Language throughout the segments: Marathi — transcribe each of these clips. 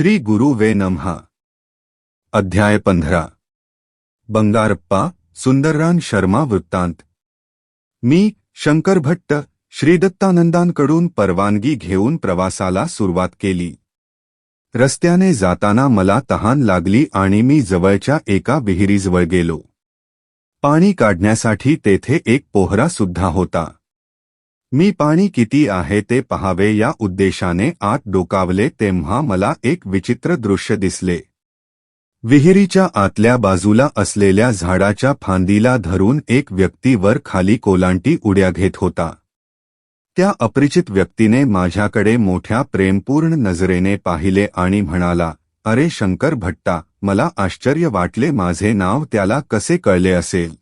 श्री गुरु वे नमहा अध्याय पंधरा। बंगारप्पा सुंदररान शर्मा वृत्तांत। मी शंकर भट्ट श्रीदत्तानंदांकडून परवानगी घेऊन प्रवासाला सुरुवात केली. रस्त्याने जाताना मला तहान लागली आणि मी जवळच्या एका विहिरीजवळ गेलो. पाणी काढण्यासाठी तेथे एक पोहरा सुद्धा होता. मी पाणी किती आहे ते पहावे या उद्देशाने आत डोकावले तेव्हा मला एक विचित्र दृश्य दिसले. विहिरीच्या आतल्या बाजूला असलेल्या झाडाच्या फांदीला धरून एक व्यक्ती वर खाली कोलांटी उड्या घेत होता. त्या अपरिचित व्यक्तीने माझ्याकडे मोठ्या प्रेमपूर्ण नजरेने पाहिले आणि म्हणाला अरे शंकर भट्टा मला आश्चर्य वाटले माझे नाव त्याला कसे कळले असेल.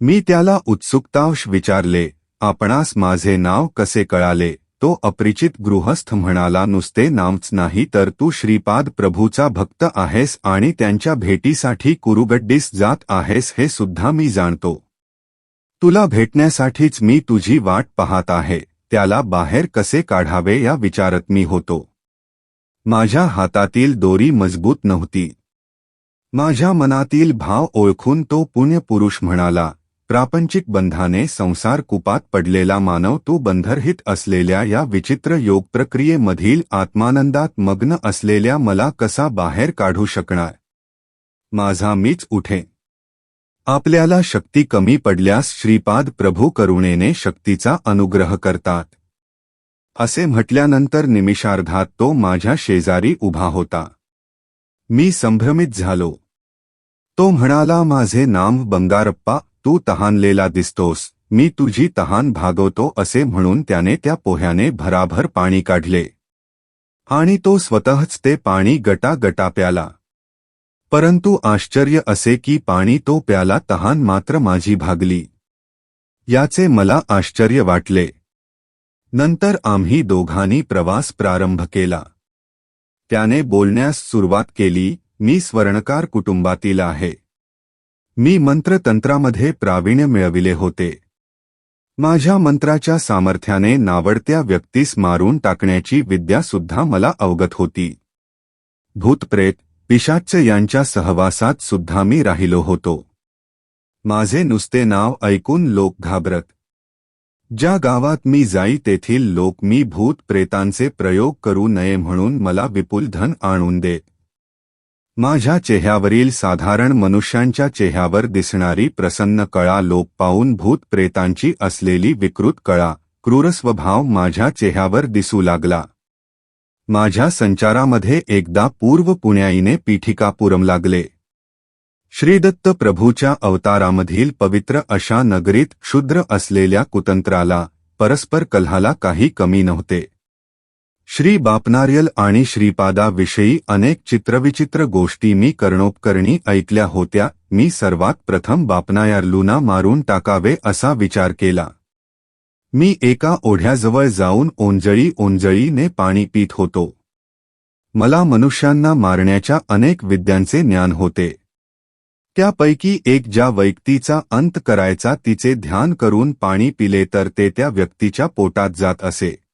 मी त्याला उत्सुकतावश विचारले आपणास माझे नाव कसे कळाले? तो अपरिचित गृहस्थ म्हणाला नुसते नामच नाही तर तू श्रीपाद प्रभूचा भक्त आहेस आणि त्यांच्या भेटीसाठी कुरुगड्डीस जात आहेस हे सुद्धा मी जाणतो. तुला भेटण्यासाठीच मी तुझी वाट पाहत आहे. त्याला बाहेर कसे काढावे या विचारत मी होतो. माझ्या हातातील दोरी मजबूत नव्हती. माझ्या मनातील भाव ओळखून तो पुण्यपुरुष म्हणाला प्रापंचिक बंधाने संसार कुपात पडलेला मानव तू बंधरहित असलेल्या या विचित्र योग प्रक्रियेमधील आत्मानंदात मग्न असलेल्या मला कसा बाहेर काढू शकणार? माझा मीच उठे. आपल्याला शक्ती कमी पडल्यास श्रीपाद प्रभू करुणेने शक्तीचा अनुग्रह करतात. असे म्हटल्यानंतर निमिषार्धात तो माझ्या शेजारी उभा होता. मी संभ्रमित झालो. तो म्हणाला माझे नाम बंगारप्पा तू तहानलेला दिसतोस मी तुझी तहान भागवतो असे म्हणून त्याने त्या पोह्याने भराभर पाणी काढले. आणि तो स्वतःच ते पाणी गटा गटा प्याला परंतु आश्चर्य असे की पाणी तो प्याला तहान मात्र माझी भागली. याचे मला आश्चर्य वाटले. नंतर आम्ही दोघांनी प्रवास प्रारंभ केला. त्याने बोलण्यास सुरुवात केली मी स्वर्णकार कुटुंबातील आहे. मी मंत्रतंत्रामध्ये प्रावीण्य मिळविले होते. माझ्या मंत्राच्या सामर्थ्याने नावडत्या व्यक्तीस मारून टाकण्याची विद्या सुद्धा मला अवगत होती. भूतप्रेत पिशाच्च यांच्या सहवासात सुद्धा मी राहिलो होतो. माझे नुसते नाव ऐकून लोक घाबरत. ज्या गावात मी जाई तेथील लोक मी भूत प्रेतांचे प्रयोग करू नये म्हणून मला विपुल धन आणून देत माझ्या चेह्यावरील साधारण मनुष्यांच्या चेह्यावर दिसणारी प्रसन्न कळा लोप पाहून भूत प्रेतांची असलेली विकृत कळा क्रूरस्वभाव माझ्या चेह्यावर दिसू लागला. माझ्या संचारामध्ये एकदा पूर्व पुण्याईने पीठिका पुरम लागले. श्रीदत्त प्रभूच्या अवतारामधील पवित्र अशा नगरीत क्षुद्र असलेल्या कुतंत्राला परस्पर कल्हाला काही कमी नव्हते. श्री बापनार्यल आणि श्रीपादाविषयी अनेक चित्रविचित्र गोष्टी मी कर्णोपकरणी ऐकल्या होत्या मी सर्वात प्रथम बापनायार्लूना मारून टाकावे असा विचार केला. मी एका ओढ्याजवळ जाऊन ओंजळी ओंजळीने पाणी पीत होतो. मला मनुष्यांना मारण्याच्या अनेक विद्यांचे ज्ञान होते. त्यापैकी एक ज्या व्यक्तीचा अंत करायचा तिचे ध्यान करून पाणी पिले तर ते त्या व्यक्तीच्या पोटात जात असे.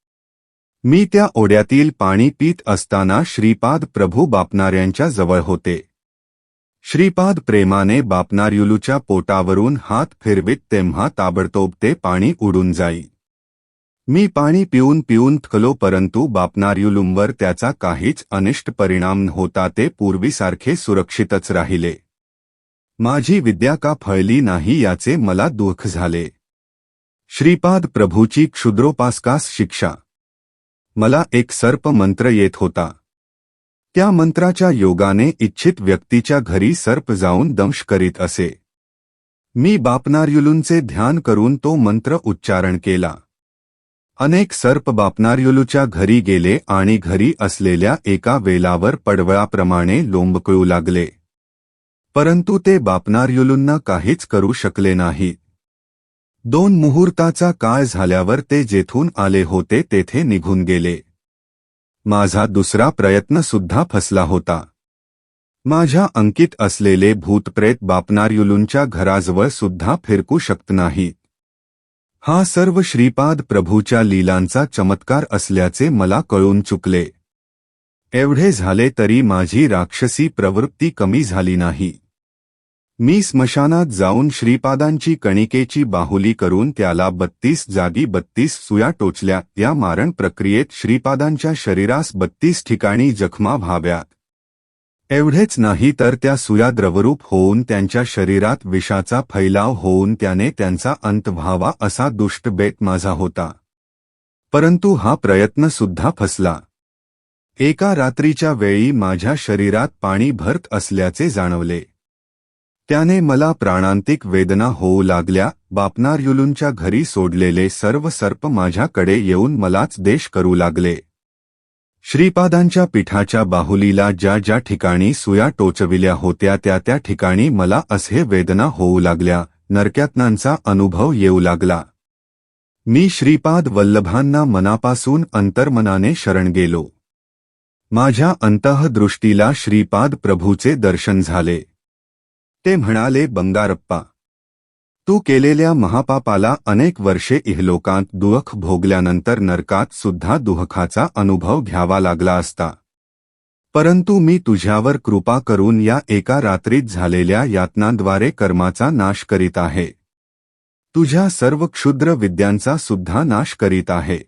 मी त्या ओढ्यातील पाणी पीत असताना श्रीपाद प्रभू बापणाऱ्यांच्या जवळ होते. श्रीपाद प्रेमाने बापनार्युलूच्या पोटावरून हात फिरवित तेव्हा ताबडतोब ते पाणी उडून जाई. मी पाणी पिऊन पिऊन थकलो परंतु बापनार्युलूंवर त्याचा काहीच अनिष्ट परिणाम होता ते पूर्वीसारखे सुरक्षितच राहिले. माझी विद्या का फळली नाही याचे मला दुःख झाले. श्रीपाद प्रभूची क्षुद्रोपासकास शिक्षा मला एक सर्प मंत्र येत होता. त्या मंत्राच्या योगाने इच्छित व्यक्तीच्या घरी सर्प जाऊन दंश करीत असे. मी बापनार्युलूंचे ध्यान करून तो मंत्र उच्चारण केला. अनेक सर्प बापनार्युलूच्या घरी गेले आणि घरी असलेल्या एका वेलावर पडवळाप्रमाणे लोंबकळू लागले. परंतु ते बापनार्युलूंना काहीच करू शकले नाहीत. दोन मुहूर्ताचा काळ झाल्यावर ते जेथून आले होते तेथे निघून गेले. माझा दुसरा प्रयत्न सुद्धा फसला होता. माझ्या अंकित असलेले भूतप्रेत बापनार्युलूंच्या घराजवळ सुद्धा फिरकू शकत नाही. हा सर्व श्रीपाद प्रभूच्या लीलांचा चमत्कार असल्याचे मला कळून चुकले. एवढे झाले तरी माझी राक्षसी प्रवृत्ती कमी झाली नाही. मी स्मशानात जाऊन श्रीपादांची कणिकेची बाहुली करून त्याला बत्तीस जागी बत्तीस सुया टोचल्या या मारण प्रक्रियेत श्रीपादांच्या शरीरास बत्तीस ठिकाणी जखमा व्हाव्यात. एवढेच नाही तर त्या सुया द्रवरूप होऊन त्यांच्या शरीरात विषाचा फैलाव होऊन त्याने त्यांचा अंत व्हावा असा दुष्ट बेत माझा होता. परंतु हा प्रयत्न सुद्धा फसला. एका रात्रीच्या वेळी माझ्या शरीरात पाणी भरत असल्याचे जाणवले. त्याने मला प्राणांतिक वेदना होऊ लागल्या बापनार्युलूंच्या घरी सोडलेले सर्व सर्प माझ्याकडे येऊन मलाच देश करू लागले. श्रीपादांच्या पिठाच्या बाहुलीला ज्या ज्या ठिकाणी सुया टोचविल्या होत्या त्या त्या ठिकाणी मला असे वेदना होऊ लागल्या नरक्यातनांचा अनुभव येऊ लागला. मी श्रीपाद वल्लभांना मनापासून अंतर्मनाने शरण गेलो. माझ्या अंतःदृष्टीला श्रीपाद प्रभूचे दर्शन झाले. ते म्हणाले बंगारप्पा तू केलेल्या महापापाला अनेक वर्षे इहलोकांत दुःख भोगल्यानंतर नरकात सुद्धा दुःखाचा अनुभव घ्यावा लागला असता. परंतु मी तुझ्यावर कृपा करून या एका रात्रीत झालेल्या यातनांद्वारे कर्माचा नाश करीत आहे. तुझ्या सर्व क्षुद्र विद्यांचा सुद्धा नाश करीत आहे.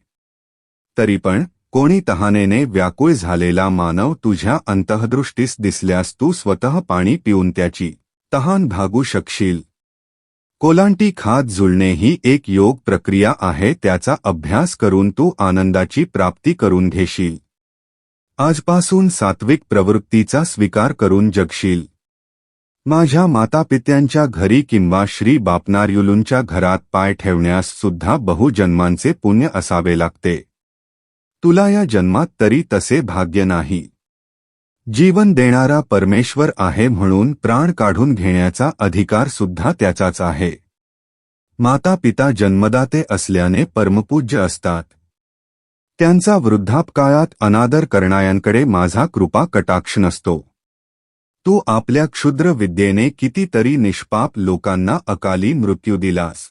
तरी पण कोणी तहानेने व्याकुळ झालेला मानव तुझ्या अंतःदृष्टीस दिसल्यास तू स्वतः पाणी पिऊन त्याची तहान भागू शकशील. कोलांटी खात जुळणे ही एक योग प्रक्रिया आहे त्याचा अभ्यास करून तू आनंदाची प्राप्ती करून घेशील. आजपासून सात्विक प्रवृत्तीचा स्वीकार करून जगशील. माझ्या मातापित्यांच्या घरी किंवा श्री बापनार्युलूंच्या घरात पाय ठेवण्यास सुद्धा बहुजन्मांचे पुण्य असावे लागते. तुला या जन्मात तरी तसे भाग्य नाही. जीवन देणारा परमेश्वर आहे म्हणून प्राण काढून घेण्याचा अधिकार सुद्धा त्याचाच आहे. माता पिता जन्मदाते असल्याने परमपूज्य असतात. त्यांचा वृद्धापकाळात अनादर करणाऱ्यांकडे माझा कृपा कटाक्ष नसतो. तू आपल्या क्षुद्र विद्येने कितीतरी निष्पाप लोकांना अकाली मृत्यू दिलास.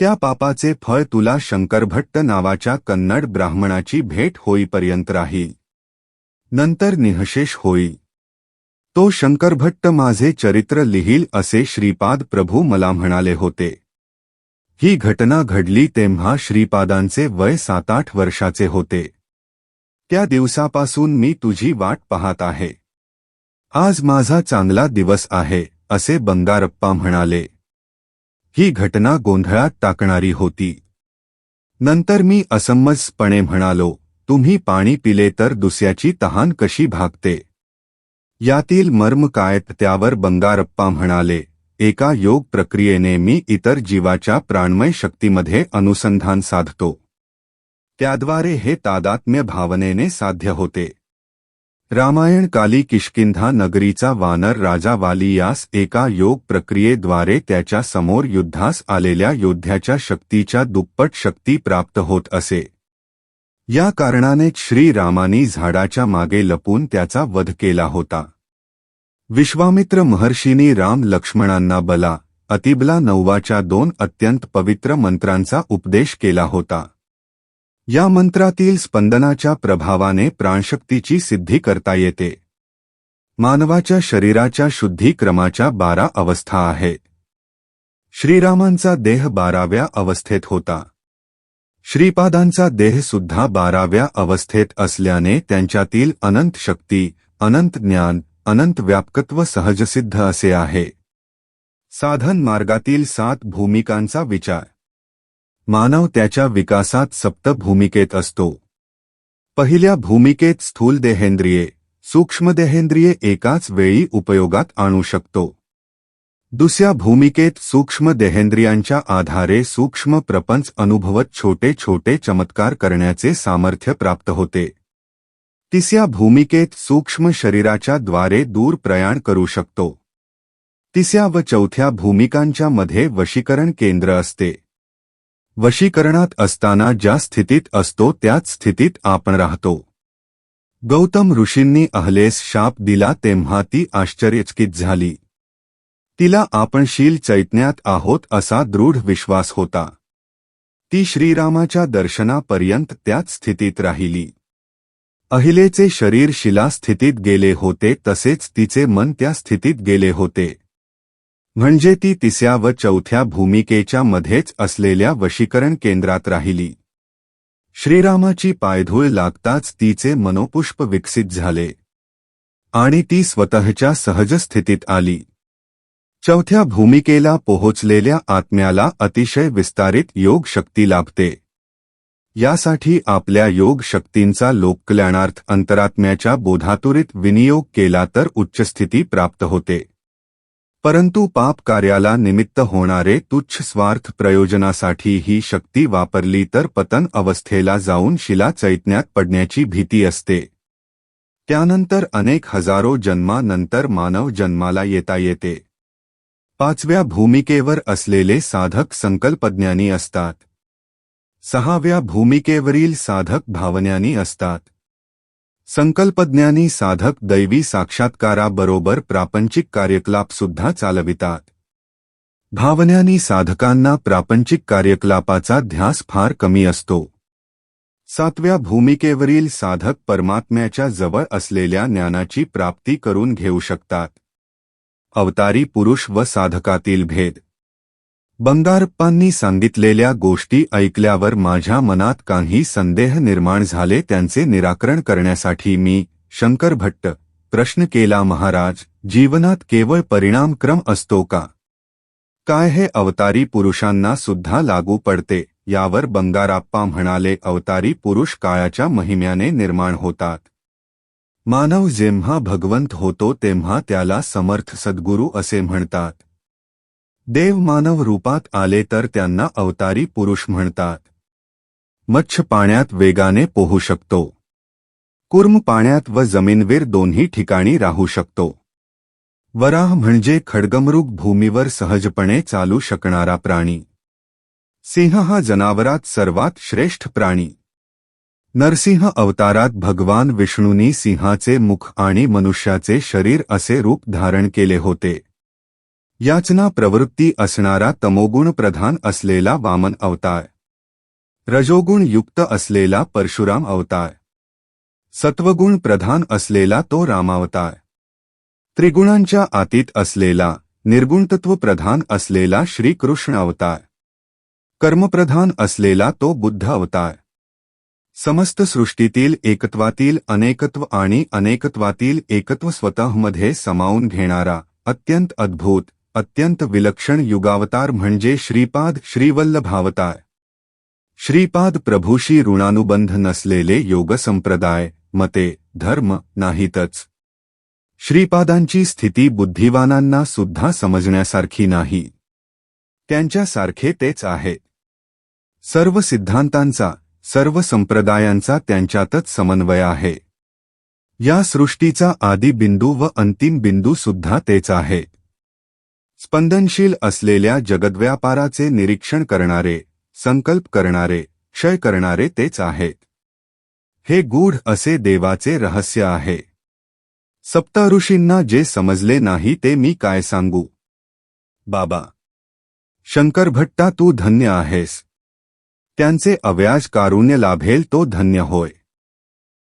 त्या पापाचे फळ तुला शंकरभट्ट नावाच्या कन्नड ब्राह्मणाची भेट होईपर्यंत राहील. नंतर निहशेष होई. तो शंकरभट्ट माझे चरित्र लिहील असे श्रीपाद प्रभू मला म्हणाले होते. ही घटना घडली तेव्हा श्रीपादांचे वय सात आठ वर्षाचे होते. त्या दिवसापासून मी तुझी वाट पाहत आहे. आज माझा चांगला दिवस आहे असे बंगारप्पा म्हणाले. ही घटना गोंधळात टाकणारी होती. नंतर मी असमजपणे म्हणालो तुम्ही पाणी पिले तर दुसऱ्याची तहान कशी भागते? यातील मर्म काय त्यावर बंगारप्पा म्हणाले, एका योग प्रक्रियेने मी इतर जीवाच्या प्राणमय शक्तीमध्ये अनुसंधान साधतो. त्याद्वारे हे तादात्म्य भावनेने साध्य होते. रामायण काली किष्किंधा नगरीचा वानर राजा वाली यास एका योग प्रक्रियेद्वारे त्याच्या समोर युद्धास आलेल्या योद्ध्याच्या शक्तीच्या दुप्पट शक्ती प्राप्त होत असे. या कारणानेच श्रीरामानी झाडाच्या मागे लपून त्याचा वध केला होता. विश्वामित्र महर्षींनी राम लक्ष्मणांना बला अतिबला नववाच्या दोन अत्यंत पवित्र मंत्रांचा उपदेश केला होता. या मंत्रातील स्पंदनाच्या प्रभावाने प्राणशक्तीची सिद्धी करता येते. मानवाच्या शरीराच्या शुद्धीक्रमाच्या बारा अवस्था आहे. श्रीरामांचा देह बाराव्या अवस्थेत होता. श्रीपादांचा देह सुद्धा बाराव्या अवस्थेत असल्याने त्यांच्यातील अनंत शक्ती, अनंत ज्ञान, अनंत व्यापकत्व सहजसिद्ध असे आहे. साधन मार्गातील सात भूमिकांचा विचार. मानव त्याच्या विकासात सप्त भूमिकेत असतो. पहिल्या भूमिकेत स्थूल देहेंद्रिये सूक्ष्मदेहेंद्रिये एकाच वेळी उपयोगात आणू शकतो. दुसऱ्या भूमिकेत सूक्ष्म देहेंद्रियांच्या आधारे सूक्ष्म प्रपंच अनुभवत छोटे छोटे चमत्कार करण्याचे सामर्थ्य प्राप्त होते. तिसऱ्या भूमिकेत सूक्ष्म शरीराच्या द्वारे दूर प्रयाण करू शकतो. तिसऱ्या व चौथ्या भूमिकांच्या मध्ये वशीकरण केंद्र असते. वशीकरणात असताना ज्या स्थितीत असतो त्याच स्थितीत आपण राहतो. गौतम ऋषींनी अहलेस शाप दिला तेव्हा ती आश्चर्यचकित झाली. तिला आपण शील चैतन्यात आहोत असा दृढ विश्वास होता. ती श्रीरामाच्या दर्शनापर्यंत त्याच स्थितीत राहिली. अहिलेचे शरीर शिला स्थितीत गेले होते तसेच तिचे मन त्या स्थितीत गेले होते. म्हणजे ती तिसऱ्या व चौथ्या भूमिकेच्या मध्येच असलेल्या वशीकरण केंद्रात राहिली. श्रीरामाची पायधूळ लागताच तिचे मनोपुष्प विकसित झाले. आणि ती स्वतःच्या सहज स्थितीत आली. चौथ्या भूमिकेला पोहोचलेल्या आत्म्याला अतिशय विस्तारित योग शक्ती लाभते. यासाठी आपल्या योग शक्तींचा लोककल्याणार्थ अंतरात्म्याच्या बोधातुरीत विनियोग केला तर उच्चस्थिती प्राप्त होते. परंतु पाप कार्याला निमित्त होणारे तुच्छ स्वार्थ प्रयोजनासाठी ही शक्ती वापरली तर पतन अवस्थेला जाऊन शिला चैतन्यात पडण्याची भीती असते. त्यानंतर अनेक हजारो जन्मानंतर मानव जन्माला येता येते. पाचव्या भूमिकेवर असलेले साधक संकल्पज्ञानी असतात. सहाव्या भूमिकेवरील साधक भावन्यानी असतात. संकल्पज्ञानी साधक दैवी साक्षात्काराबरोबर प्रापंचिक कार्यकलाप सुद्धा चालवितात. भावन्यानी साधकांना प्रापंचिक कार्यकलापाचा ध्यास फार कमी असतो. सातव्या भूमिकेवरील साधक परमात्म्याच्या जवळ असलेल्या ज्ञानाची प्राप्ती करून घेऊ शकतात. अवतारी पुरुष व साधकातील भेद. बंगारप्पांनी सांगितलेल्या गोष्टी ऐकल्यावर माझ्या मनात काही संदेह निर्माण झाले त्यांचे निराकरण करण्यासाठी मी शंकर भट्ट प्रश्न केला महाराज जीवनात केवळ परिणामक्रम असतो का? काय हे अवतारी पुरुषांना सुद्धा लागू पडते? यावर बंगाराप्पा म्हणाले अवतारी पुरुष काळाच्या महिम्याने निर्माण होतात. मानव जेव्हा भगवंत होतो तेव्हा त्याला समर्थ सद्गुरू असे म्हणतात. देव मानव रूपात आले तर त्यांना अवतारी पुरुष म्हणतात. मच्छ पाण्यात वेगाने पोहू शकतो. कुर्म पाण्यात व जमीनवीर दोन्ही ठिकाणी राहू शकतो. वराह म्हणजे खडगमृग भूमीवर सहजपणे चालू शकणारा प्राणी. सिंह हा जनावरात सर्वात श्रेष्ठ प्राणी. नरसिंह अवतारात भगवान विष्णूंनी सिंहाचे मुख आणि मनुष्याचे शरीर असे रूप धारण केले होते. याचना प्रवृत्ती असणारा तमोगुण प्रधान असलेला वामन अवतार. रजोगुण युक्त असलेला परशुराम अवतार. सत्वगुण प्रधान असलेला तो रामावतार. त्रिगुणांच्या आतीत असलेला निर्गुणतत्व प्रधान असलेला श्रीकृष्ण अवतार. कर्मप्रधान असलेला तो बुद्ध अवतार. समस्त सृष्टीतील एकत्वातील अनेकत्व आणि अनेकत्वातील एकत्व स्वतःमध्ये समावून घेणारा अत्यंत अद्भुत अत्यंत विलक्षण युगावतार म्हणजे श्रीपाद श्रीवल्लभावतार. श्रीपाद प्रभूशी ऋणानुबंध नसलेले योग संप्रदाय मते धर्म नाहीतच. श्रीपादांची स्थिती बुद्धिवानांना सुद्धा समजण्यासारखी नाही. त्यांच्यासारखे तेच आहे. सर्व सिद्धांतांचा सर्व संप्रदायांचा त्यांच्यातच समन्वय आहे. या सृष्टीचा आदी बिंदू व अंतिम बिंदू सुद्धा तेच आहे. स्पंदनशील असलेल्या जगद्व्यापाराचे निरीक्षण करणारे संकल्प करणारे क्षय करणारे तेच आहेत हे गूढ असे देवाचे रहस्य आहे. सप्त ऋषींना जे समजले नाही ते मी काय सांगू? बाबा! शंकरभट्टा तू धन्य आहेस. त्यांचे अव्याज कारुण्य लाभेल तो धन्य होय.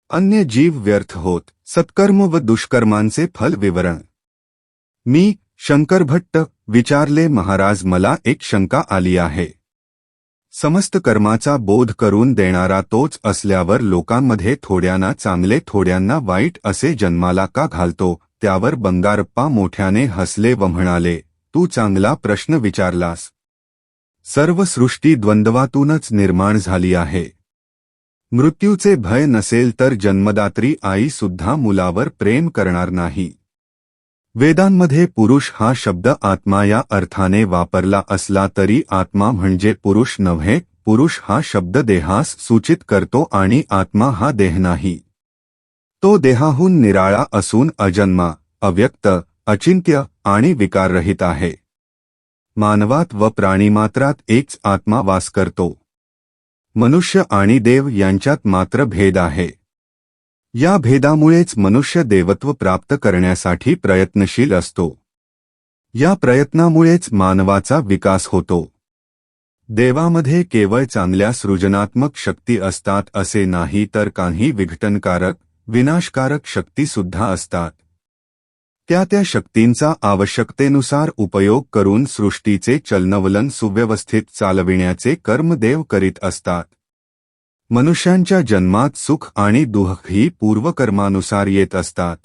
अन्य जीव व्यर्थ होत सत्कर्म व दुष्कर्मांचे फल विवरण. मी शंकरभट्ट विचारले महाराज मला एक शंका आली आहे. समस्त कर्माचा बोध करून देणारा तोच असल्यावर लोकांमध्ये थोड्यांना चांगले थोड्यांना वाईट असे जन्माला का घालतो? त्यावर बंगारप्पा मोठ्याने हसले व म्हणाले तू चांगला प्रश्न विचारलास. सर्व सृष्टी द्वंद्वातूनच निर्माण झाली आहे. मृत्यूचे भय नसेल तर जन्मदात्री आई सुद्धा मुलावर प्रेम करणार नाही. वेदांमध्ये पुरुष हा शब्द आत्मा या अर्थाने वापरला असला तरी आत्मा म्हणजे पुरुष नव्हे पुरुष हा शब्द देहास सूचित करतो आणि आत्मा हा देह नाही. तो देहाहून निराळा असून अजन्मा अव्यक्त अचिंत्य आणि विकाररहित आहे. मानवात व प्राणीमात्रात एकच आत्मा वास करतो. मनुष्य आणि देव यांच्यात मात्र भेद आहे. या भेदामुळेच मनुष्य देवत्व प्राप्त करण्यासाठी प्रयत्नशील असतो. या प्रयत्नामुळेच मानवाचा विकास होतो. देवामध्ये केवळ चांगल्या सृजनात्मक शक्ती असतात असे नाही तर काही विघटनकारक विनाशकारक शक्तीसुद्धा असतात. त्या त्या शक्तींचा आवश्यकतेनुसार उपयोग करून सृष्टीचे चलनवलन सुव्यवस्थित चालविण्याचे कर्म देव करीत असतात. मनुष्यांच्या जन्मात सुख आणि दुःख ही पूर्वकर्मानुसार येत असतात.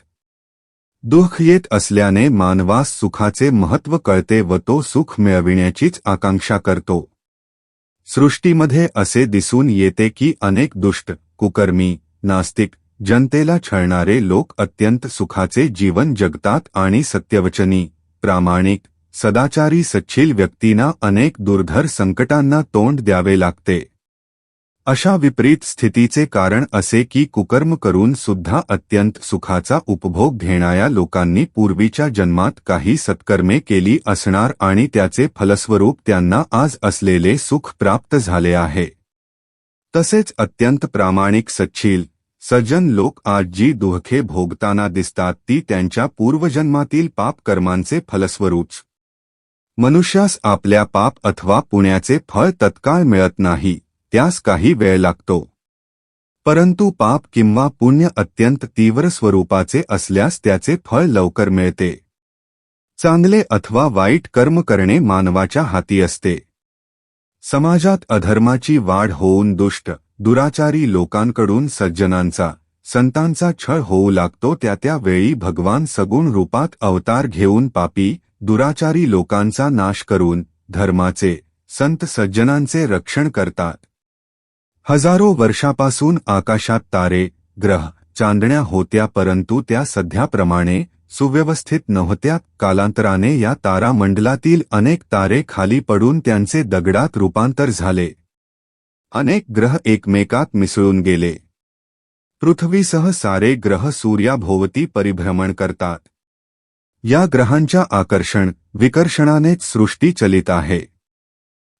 दुःख येत असल्याने मानवास सुखाचे महत्त्व कळते व तो सुख मिळविण्याचीच आकांक्षा करतो. सृष्टीमध्ये असे दिसून येते की अनेक दुष्ट कुकर्मी नास्तिक जनतेला छळणारे लोक अत्यंत सुखाचे जीवन जगतात आणि सत्यवचनी प्रामाणिक सदाचारी सच्छील व्यक्तींना अनेक दुर्धर संकटांना तोंड द्यावे लागते. अशा विपरीत स्थितीचे कारण असे की कुकर्म करून सुद्धा अत्यंत सुखाचा उपभोग घेणाऱ्या लोकांनी पूर्वीच्या जन्मात काही सत्कर्मे केली असणार आणि त्याचे फलस्वरूप त्यांना आज असलेले सुख प्राप्त झाले आहे. तसेच अत्यंत प्रामाणिक सच्छील सज्जन लोक आज जी दुःखे भोगताना दिसतात ती त्यांच्या पूर्वजन्मातील पाप कर्मांचे फलस्वरूप. मनुष्यास आपल्या पाप अथवा पुण्याचे फळ तत्काळ मिळत नाही त्यास काही वेळ लागतो. परंतु पाप किंवा पुण्य अत्यंत तीव्र स्वरूपाचे असल्यास त्याचे फळ लवकर मिळते. चांगले अथवा वाईट कर्म करणे मानवाच्या हाती असते. समाजात अधर्माची वाढ होऊन दुष्ट. दुराचारी लोकांकडून सज्जनांचा संतांचा छळ होऊ लागतो त्या त्या वेळी भगवान सगुण रूपात अवतार घेऊन पापी दुराचारी लोकांचा नाश करून धर्माचे संत सज्जनांचे रक्षण करतात. हजारो वर्षापासून आकाशात तारे ग्रह चांदण्या होत्या परंतु त्या सध्याप्रमाणे सुव्यवस्थित नव्हत्या. कालांतराने या तारामंडलातील अनेक तारे खाली पडून त्यांचे दगडात रूपांतर झाले. अनेक ग्रह एकमेकात मिसळून गेले. पृथ्वीसह सारे ग्रह सूर्याभोवती परिभ्रमण करतात. या ग्रहांच्या आकर्षण विकर्षणानेच सृष्टी चलित आहे.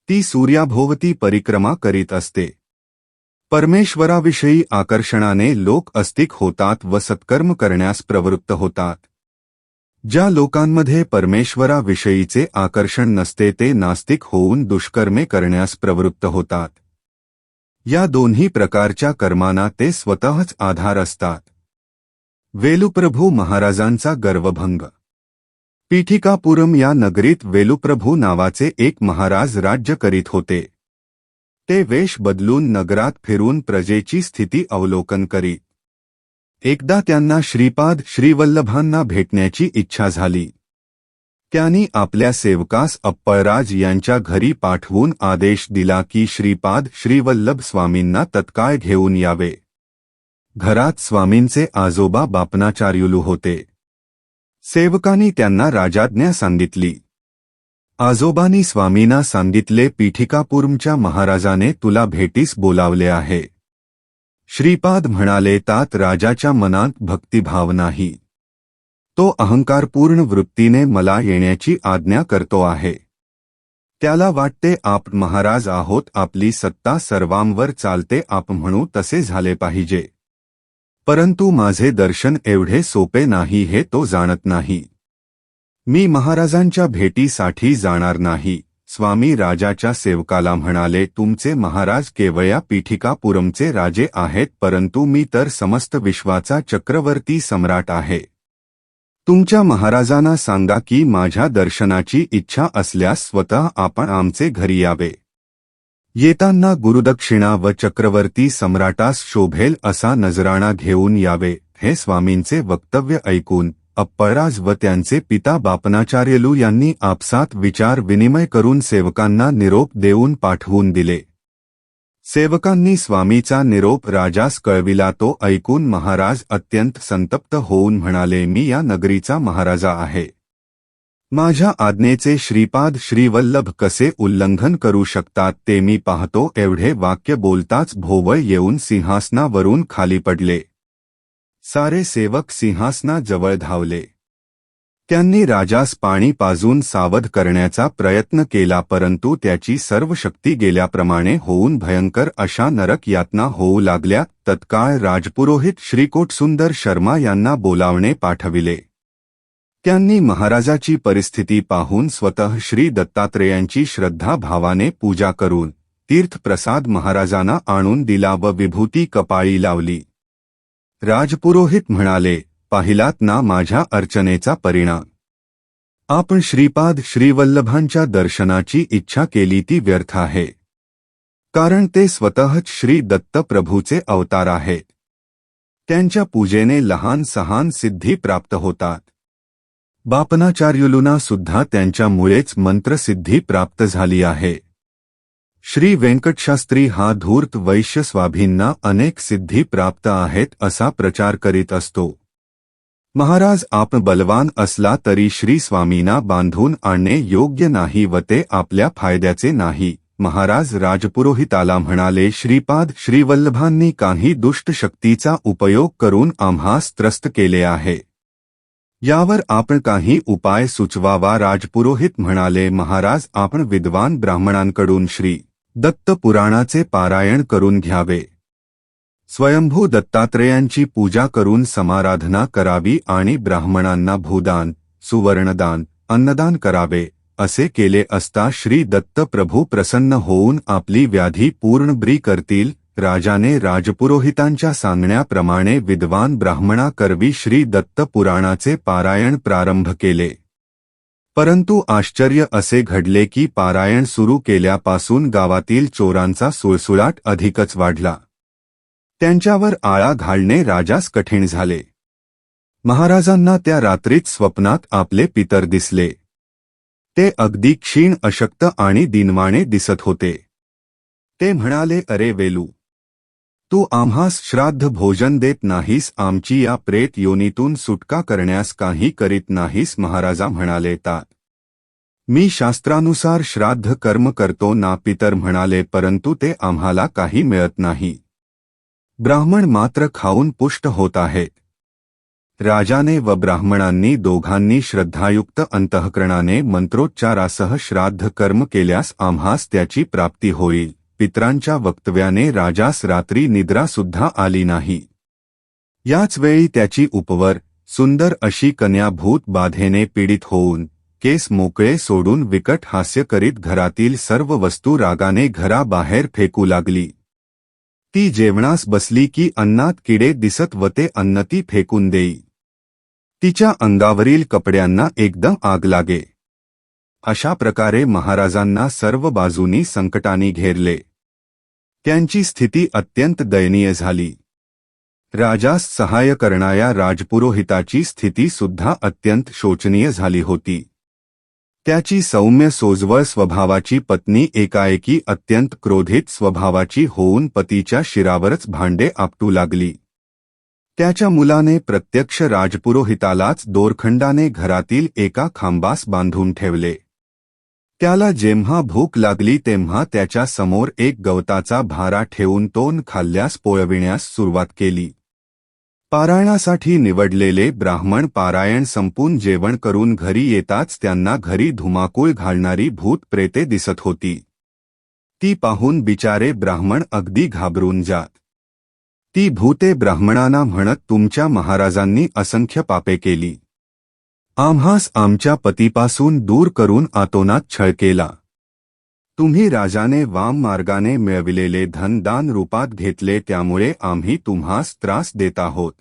ती सूर्याभोवती परिक्रमा करीत असते. परमेश्वराविषयी आकर्षणाने लोक अस्तिक होतात व सत्कर्म करण्यास प्रवृत्त होतात. ज्या लोकांमध्ये परमेश्वराविषयीचे आकर्षण नसते ते नास्तिक होऊन दुष्कर्मे करण्यास प्रवृत्त होतात. या दोन्ही प्रकारच्या कर्मांना ते स्वतःच आधार असतात. वेलुप्रभू महाराजांचा गर्वभंग. पीठिकापुरम या नगरीत वेलुप्रभू नावाचे एक महाराज राज्य करीत होते. ते वेश बदलून नगरात फिरून प्रजेची स्थिती अवलोकन करीत. एकदा त्यांना श्रीपाद श्रीवल्लभांना भेटण्याची इच्छा झाली. त्यांनी आपल्या सेवकास अप्पळराज यांच्या घरी पाठवून आदेश दिला की श्रीपाद श्रीवल्लभ स्वामींना तत्काळ घेऊन यावे. घरात स्वामींचे आजोबा बापनाचार्युलू होते. सेवकांनी त्यांना राजाज्ञा सांगितली. आजोबानी स्वामींना सांगितले पीठिकापूर्मच्या महाराजाने तुला भेटीस बोलावले आहे. श्रीपाद म्हणाले तात राजाच्या मनात भक्तिभाव नाही. तो अहंकारपूर्ण वृत्तीने मला येण्याची आज्ञा करतो आहे. त्याला वाटते आप महाराज आहोत आपली सत्ता सर्वांवर चालते आप म्हणू तसे झाले पाहिजे. परंतु माझे दर्शन एवढे सोपे नाही हे तो जाणत नाही. मी महाराजांच्या भेटीसाठी जाणार नाही. स्वामी राजाच्या सेवकाला म्हणाले तुमचे महाराज केवळ्या पीठिकापुरमचे राजे आहेत परंतु मी तर समस्त विश्वाचा चक्रवर्ती सम्राट आहे. तुमच्या महाराजांना सांगा की माझ्या दर्शनाची इच्छा असल्यास स्वतः आपण आमचे घरी यावे. येताना गुरुदक्षिणा व चक्रवर्ती सम्राटास शोभेल असा नजराणा घेऊन यावे हे स्वामींचे वक्तव्य ऐकून अप्पराज व त्यांचे पिता बापनाचार्यलू यांनी आपसात विचार विनिमय करून सेवकांना निरोप देऊन पाठवून दिले. सेवकांनी स्वामीचा निरोप राजास कळविला तो ऐकून महाराज अत्यंत संतप्त होऊन म्हणाले मी या नगरीचा महाराजा आहे. माझ्या आज्ञेचे श्रीपाद श्रीवल्लभ कसे उल्लंघन करू शकतात ते मी पाहतो एवढे वाक्य बोलताच भोवळ येऊन सिंहासनावरून खाली पडले. सारे सेवक सिंहासनाजवळ धावले. त्यांनी राजास पाणी पाजून सावध करण्याचा प्रयत्न केला परंतु त्याची सर्व शक्ती गेल्याप्रमाणे होऊन भयंकर अशा नरक यातना होऊ लागल्या. तत्काळ राजपुरोहित श्रीकोटसुंदर शर्मा यांना बोलावणे पाठविले. त्यांनी महाराजाची परिस्थिती पाहून स्वतः श्री दत्तात्रेयांची श्रद्धाभावाने पूजा करून तीर्थप्रसाद महाराजांना आणून दिला व विभूती कपाळी लावली. राजपुरोहित म्हणाले पाहिलात ना माझ्या अर्चनेचा परिणाम. आपण श्रीपाद श्रीवल्लभांच्या दर्शनाची इच्छा केली ती व्यर्थ आहे. कारण ते स्वतःच श्री दत्त प्रभूचे अवतार आहेत त्यांच्या पूजेने लहान सहान सिद्धी प्राप्त होतात. बापनाचार्युलुना सुद्धा त्यांच्यामुळेच मंत्रसिद्धी प्राप्त झाली आहे. श्री व्यंकटशास्त्री हा धूर्त वैश्य स्वाभींना अनेक सिद्धी प्राप्त आहेत असा प्रचार करीत असतो. महाराज आप बलवान असला तरी श्री स्वामींना बांधून आणणे योग्य नाही व ते आपल्या फायद्याचे नाही. महाराज राजपुरोहिताला म्हणाले श्रीपाद श्रीवल्लभांनी काही दुष्ट शक्तीचा उपयोग करून आम्हास त्रस्त केले आहे. यावर आपण काही उपाय सुचवावा राजपुरोहित म्हणाले महाराज आपण विद्वान ब्राह्मणांकडून श्री दत्त पुराणाचे पारायण करून घ्यावे. स्वयंभू दत्तात्रेयांची पूजा करून समाराधना करावी आणि ब्राह्मणांना भूदान सुवर्णदान अन्नदान करावे असे केले असता श्री दत्त प्रभू प्रसन्न होऊन आपली व्याधी पूर्ण ब्री करतील राजाने राजपुरोहितांच्या सांगण्याप्रमाणे विद्वान ब्राह्मणाकरवी श्री दत्त पुराणाचे पारायण प्रारंभ केले. परंतु आश्चर्य असे घडले की पारायण सुरू केल्यापासून गावातील चोरांचा सुळसुळाट अधिकच वाढला. त्यांच्यावर आळा घालणे राजास कठीण झाले. महाराजांना त्या रात्रीत स्वप्नात आपले पितर दिसले. ते अगदी क्षीण अशक्त आणि दिनवाणे दिसत होते. ते म्हणाले अरे वेलू तू आम्हास श्राद्ध भोजन देत नाहीस आमची या प्रेत योनीतून सुटका करण्यास काही करीत नाहीस महाराजा म्हणाले ता मी शास्त्रानुसार श्राद्ध कर्म करतो ना पितर म्हणाले परंतु ते आम्हाला काही मिळत नाही. ब्राह्मण मात्र खाऊन पुष्ट होत आहेत. राजाने व ब्राह्मणांनी दोघांनी श्रद्धायुक्त अंतःकरणाने मंत्रोच्चारासह श्राद्ध कर्म केल्यास आम्हास त्याची प्राप्ती होईल. पित्रांच्या वक्तव्याने राजास रात्री निद्रा सुद्धा आली नाही. याच वेळी त्याची उपवर सुंदर अशी कन्या भूत बाधेने पीडित होऊन केस मोकळे सोडून विकट हास्य करीत घरातील सर्व वस्तू रागाने घराबाहेर फेकू लागली. ती जेवणास बसली की अन्नात किडे दिसत व ते अन्न ती फेकून देई. तिच्या अंगावरील कपड्यांना एकदम आग लागे. अशा प्रकारे महाराजांना सर्व बाजूनी संकटाने घेरले. त्यांची स्थिती अत्यंत दयनीय झाली. राजास सहाय्य करणाऱ्या राजपुरोहिताची स्थिती सुद्धा अत्यंत शोचनीय झाली होती. त्याची सौम्य सोजवळ स्वभावाची पत्नी एकाएकी अत्यंत क्रोधित स्वभावाची होऊन पतीच्या शिरावरच भांडे आपटू लागली. त्याच्या मुलाने प्रत्यक्ष राजपुरोहितालाच दोरखंडाने घरातील एका खांबास बांधून ठेवले. त्याला जेव्हा भूक लागली तेव्हा त्याच्यासमोर एक गवताचा भारा ठेवून तोन खाल्ल्यास पोळविण्यास सुरुवात केली. पारायणासाठी निवडलेले ब्राह्मण पारायण संपून जेवण करून घरी येताच त्यांना घरी धुमाकूळ घालणारी भूत प्रेते दिसत होती. ती पाहून बिचारे ब्राह्मण अगदी घाबरून जात. ती भूते ब्राह्मणांना म्हणत तुमच्या महाराजांनी असंख्य पापे केली. आम्हास आमच्या पतीपासून दूर करून आतोनात छळ केला. तुम्ही राजाने वाम मार्गाने मिळविलेले धन दान रूपात घेतले त्यामुळे आम्ही तुम्हास त्रास देत आहोत.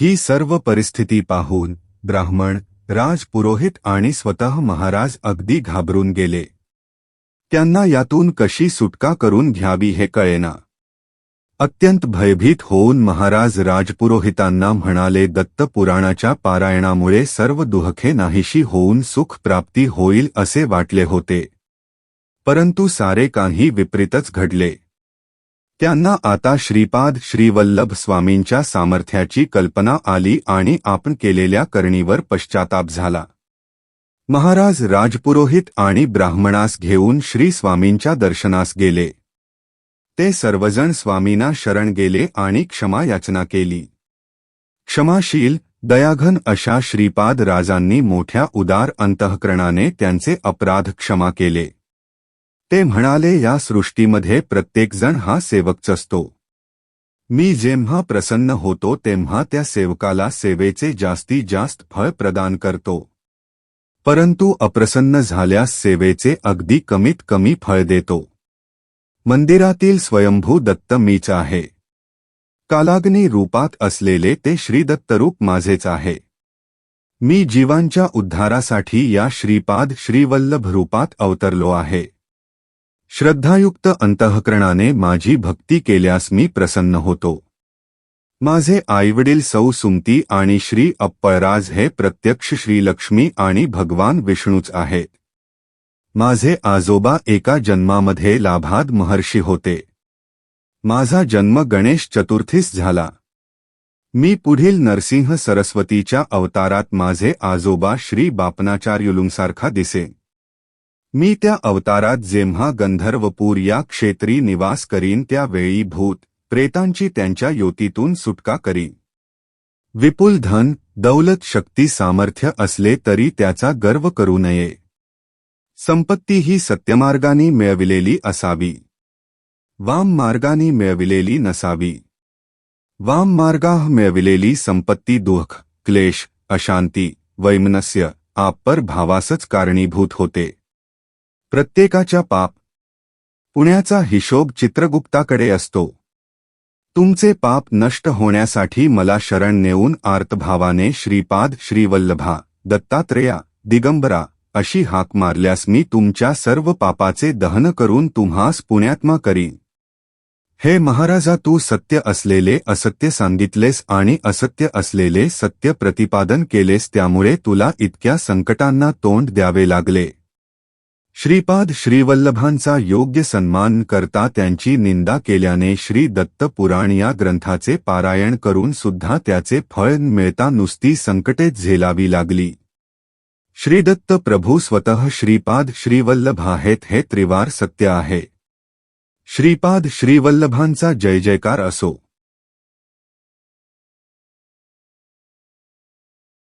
ही सर्व परिस्थिती पाहून ब्राह्मण राजपुरोहित आणि स्वतः महाराज अगदी घाबरून गेले. त्यांना यातून कशी सुटका करून घ्यावी हे कळेना. अत्यंत भयभीत होऊन महाराज राजपुरोहितांना म्हणाले दत्तपुराणाच्या पारायणामुळे सर्व दुहखे नाहीशी होऊन सुख प्राप्ती होईल असे वाटले होते. परंतु सारे काही विपरीतच घडले. त्यांना आता श्रीपाद श्रीवल्लभ स्वामींच्या सामर्थ्याची कल्पना आली आणि आपण केलेल्या करणीवर पश्चाताप झाला. महाराज राजपुरोहित आणि ब्राह्मणास घेऊन श्री स्वामींच्या दर्शनास गेले. ते सर्वजण स्वामींना शरण गेले आणि क्षमा याचना केली. क्षमाशील दयाघन अशा श्रीपाद राजांनी मोठ्या उदार अंतःकरणाने त्यांचे अपराध क्षमा केले. ते म्हणाले या सृष्टीमध्ये प्रत्येकजण हा सेवकच असतो. मी जेव्हा प्रसन्न होतो तेव्हा त्या सेवकाला सेवेचे जास्तीत जास्त फळ प्रदान करतो. परंतु अप्रसन्न झाल्यास सेवेचे अगदी कमीत कमी फळ देतो. मंदिरातील स्वयंभू दत्त मीच आहे. कालाग्नी रूपात असलेले ते श्रीदत्तरूप माझेच आहे. मी जीवांच्या उद्धारासाठी या श्रीपाद श्रीवल्लभ रूपात अवतरलो आहे. श्रद्धायुक्त अंतःकरणाने माझी भक्ती केल्यास मी प्रसन्न होतो. माझे आईवडील सौ सुमती आणि श्री अप्पळराज हे प्रत्यक्ष श्रीलक्ष्मी आणि भगवान विष्णूच आहेत. माझे आजोबा एका जन्मामध्ये लाभाद महर्षी होते. माझा जन्म गणेश चतुर्थीस झाला. मी पुढील नरसिंह सरस्वतीच्या अवतारात माझे आजोबा श्री बापनाचार्युलुंसारखा दिसे. मी त्या अवतारात जेव्हा गंधर्वपूर या क्षेत्री निवास करीन त्यावेळी भूत प्रेतांची त्यांच्या योतीतून सुटका करीन. विपुल धन दौलत शक्ती सामर्थ्य असले तरी त्याचा गर्व करू नये. संपत्ती ही सत्यमार्गाने मिळविलेली असावी. वाम मार्गाने मिळविलेली नसावी. वाम मार्गाह मिळविलेली संपत्ती दुःख क्लेश अशांती वैमनस्य आपर भावासच कारणीभूत होते. प्रत्येकाच्या पाप. पुण्याचा हिशोब चित्रगुप्ताकडे असतो. तुमचे पाप नष्ट होण्यासाठी मला शरण नेऊन आर्तभावाने श्रीपाद श्रीवल्लभा दत्तात्रेया दिगंबरा अशी हाक मारल्यास मी तुमच्या सर्व पापाचे दहन करून तुम्हास पुण्यात्मा करीन. हे महाराजा तू सत्य असलेले असत्य सांगितलेस आणि असत्य असलेले सत्य प्रतिपादन केलेस त्यामुळे तुला इतक्या संकटांना तोंड द्यावे लागले. श्रीपाद श्रीवल्लभांचा योग्य सन्मान करता त्यांची निंदा केल्याने श्री दत्त पुराण या ग्रंथाचे पारायण करून सुद्धा त्याचे फळ मिळता नुसती संकटेच झेलावी लागली. श्रीदत्त प्रभू स्वतः श्रीपाद श्रीवल्लभ आहेत हे त्रिवार सत्य आहे. श्रीपाद श्रीवल्लभांचा जय जयकार असो.